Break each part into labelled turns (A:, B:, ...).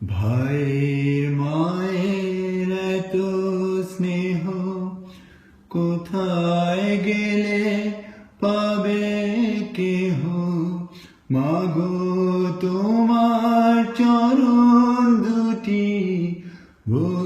A: ভাইয়ের মায়ের এত স্নেহ কোথায় গেলে পাবে কেহ? মাগো তোমার চরণ দুটি বক্ষে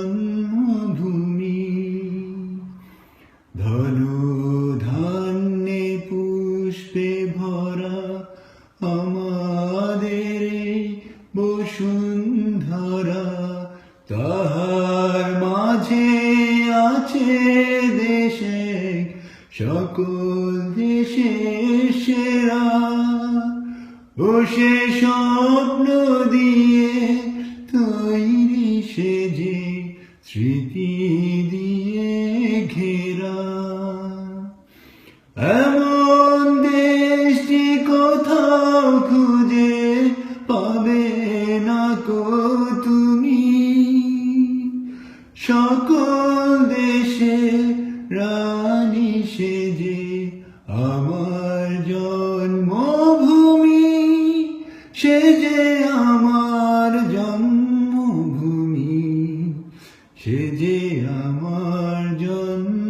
A: আমাদের বসুন্ধরা, তাহার মাঝে আছে দেশে, সকল দেশে সেরা। ও সে স্বপ্ন দিয়ে তৈরি সে যে স্মৃতি দিয়ে ঘেরা। এমন না কো তুমি। সকল দেশে রানী সেজে আমার জন্মভূমি সে যে আমার জন্মভূমি সে যে আমার জন্ম